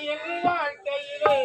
என் வாழ்க்கையிலே.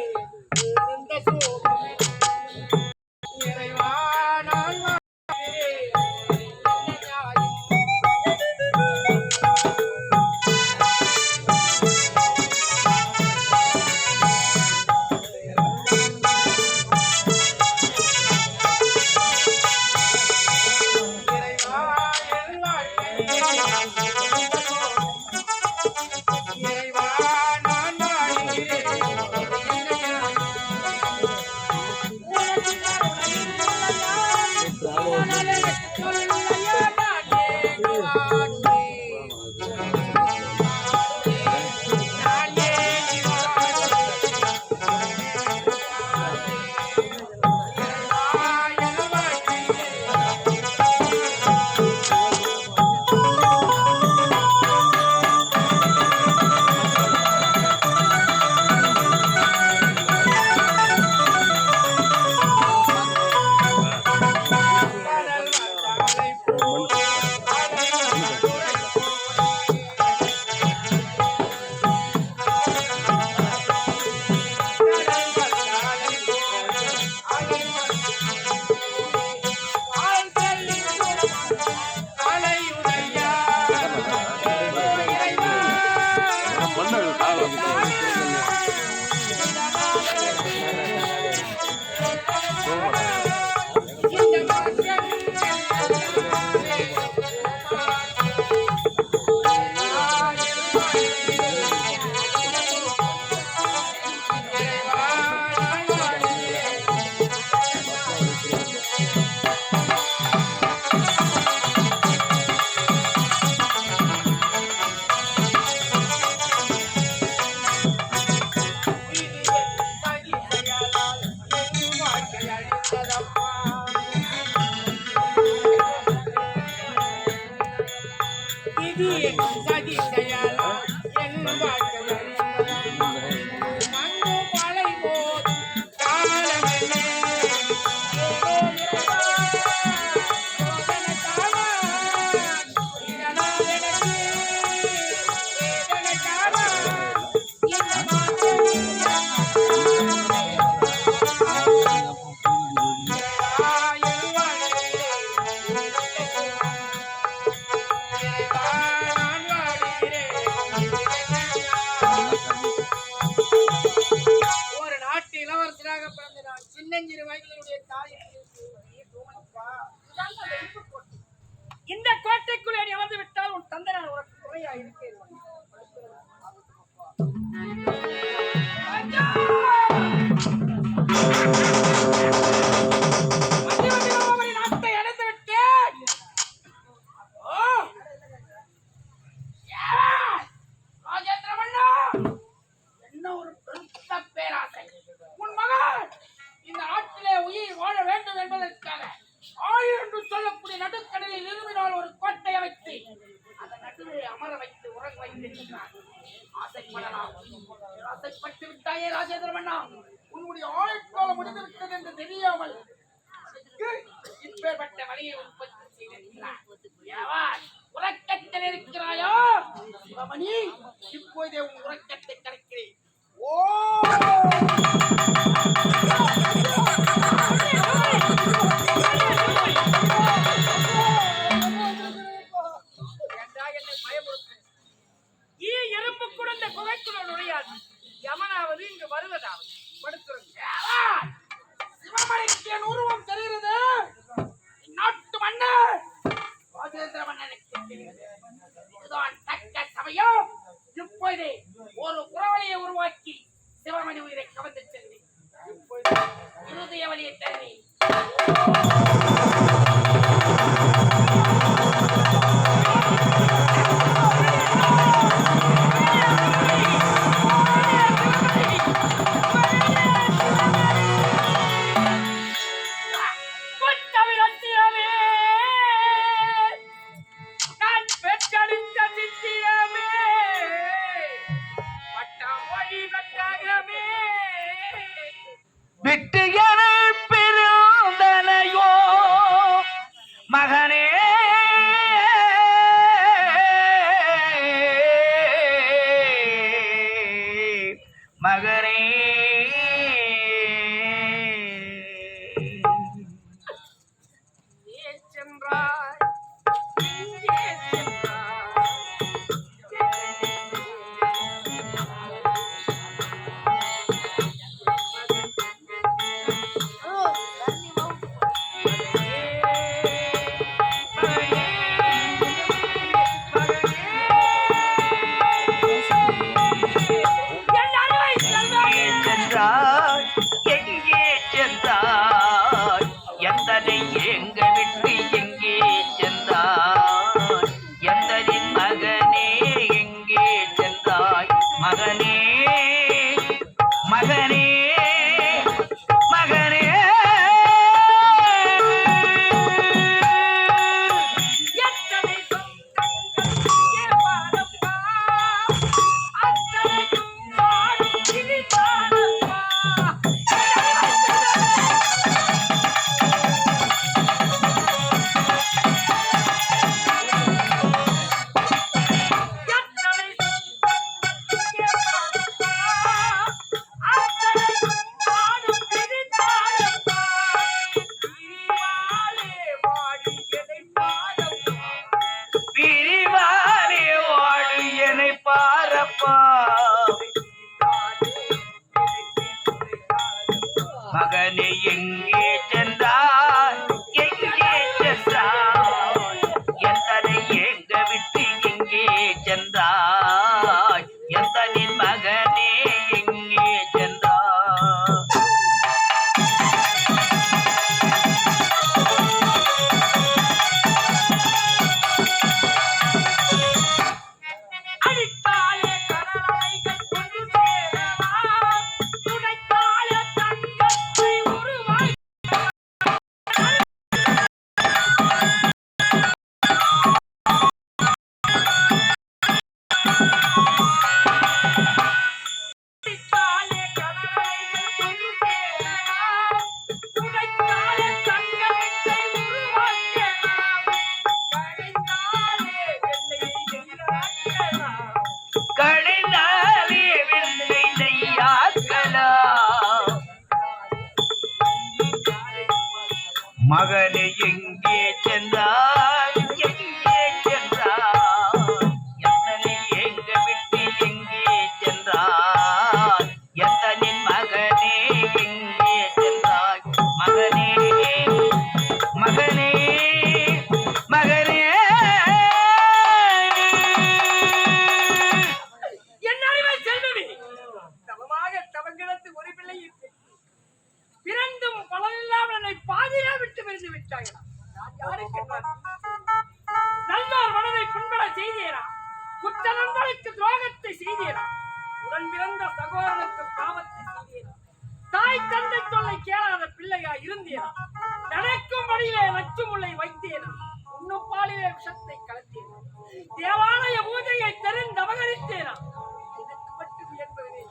കഴിക്കുന്നത് ஆசைப்படலாம் ஆசைப்பட்டு விட்டாயே ராஜேந்திரமண்ணா உன்னுடைய ஆயுட்காலம் முடிந்திருக்கிறது என்று தெரியாமல் இப்பேற்பட்ட வழியை உற்பத்தி செய்திருக்கிறார் உறக்கத்தில் இருக்கிறாயா? சிவமணி இப்போதே உன் உறக்கத்தை கணக்கிறேன் ஓ! പെട്ടി மகனே மகனே எங்கே சென்றாய்? குற்ற நண்பனுக்கு துரோகத்தை செய்தேனா உடன் பிறந்த சகோதரனுக்கு பாவத்தை தாய் தந்தை தொல்லை கேளாத பிள்ளையா இருந்தேனா நடக்கும் வழியிலே நச்சுமுள்ளை வைத்தேனா உண்ணும் பாலிலே விஷத்தை கலத்தேனா தேவாலய பூஜையை தெரிந்தவகரித்தேனா இதற்கு மட்டும் என்பதனை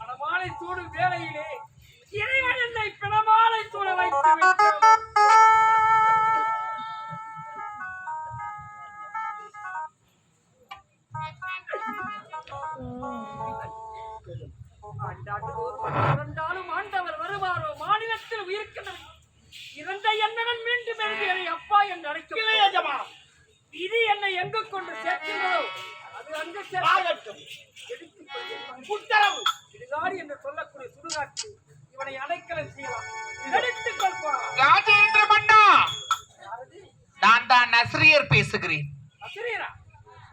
மனமாலை சூடும் வேளையிலே பேசுகிறேன்.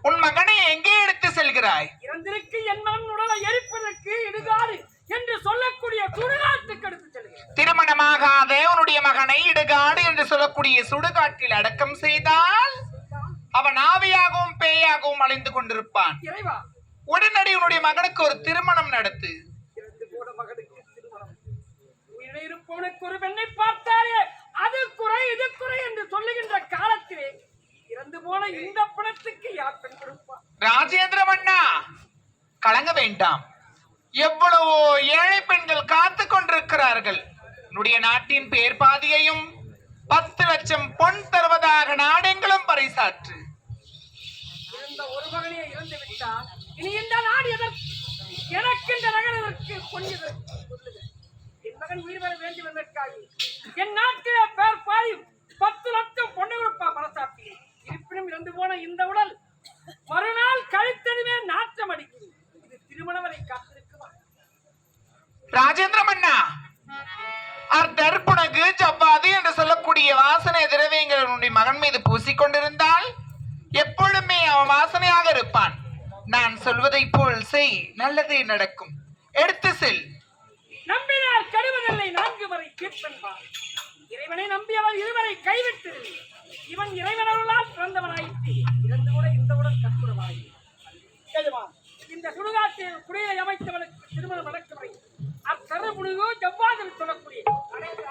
உன் மகனை எங்கே எடுத்து செல்கிறாய்? இறந்திருக்கு என் மகன் உடலை எரிப்பதற்கு இடுகாடு என்று சொல்லக்கூடிய சுடுகாட்டுக்கு எடுத்து செல்கிறேன். திருமணமாகாத உன்னுடைய மகனை இடுகாடு என்று சொல்லக்கூடிய சுடுகாட்டில் அடக்கம் செய்தால் அவன் ஆவியாகவும் பேயாகவும் அலைந்து கொண்டிருப்பான். உடனடி உன்னுடைய மகனுக்கு ஒரு திருமணம் நடத்து இறந்து போன மகனுக்கு திருமணம் உயிரை இருப்பவனுக்கு ஒரு பெண்ணை பார்த்தாலே அது குறை இது குறை என்று சொல்லுகின்ற காலத்திலே இறந்து போன இந்த பணத்துக்கு யார் கலங்க வேண்டாம். எவ்வளவோ ஏழை பெண்கள் காத்து கொண்டிருக்கிறார்கள். உன்னுடைய நாட்டின் பேர் பாதியையும் பத்து லட்சம் பொன் தருவதாக நாடெங்களும் பறைசாற்று. இருந்த ஒரு மகனே இறந்து விட்டால் இனி இந்த நாடு எதற்கு? எனக்கு பொன்னியவர் சொல்லுங்கள் என் மகன் உயிர் பெற வேண்டும் என்பதற்காக என் நாட்டிலே பேர் பாதி பத்து லட்சம் பொண்ணு கொடுப்பா பரசாப்பி இருப்பினும் இறந்து போன இந்த உடல் மறுநாள் கழித்ததுமே நாற்றம் அடிக்கும் இது திருமணம் வரை காத்திருக்குமா? ராஜேந்திர மன்னா அர்த்தர்ப்புணகு ஜவ்வாது என்று சொல்லக்கூடிய வாசனை திரவியங்கள் உன்னுடைய மகன் மீது பூசிக்கொண்டிருந்தால் எப்பொழுதுமே அவன் வாசனையாக இருப்பான். நான் சொல்வதைப் போல் செய் நல்லதே நடக்கும். எடுத்து செல். நம்பினார் கடுவதில்லை நான்கு வரை தீர்ப்பென்பார் இறைவனை நம்பியவர் இருவரை கைவிட்டு இவன் இறைவனருளால் பிறந்தவனாயிற்று. வேண்டுமா இந்த சுடுகாட்டில் குடியை அமைத்தவனுக்கு திருமணம் நடக்கவில்லை அக்கருமுடிவு செவ்வாதில் சொல்லக்கூடிய அனைத்து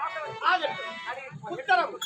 ஆகட்டும் உத்தரவு.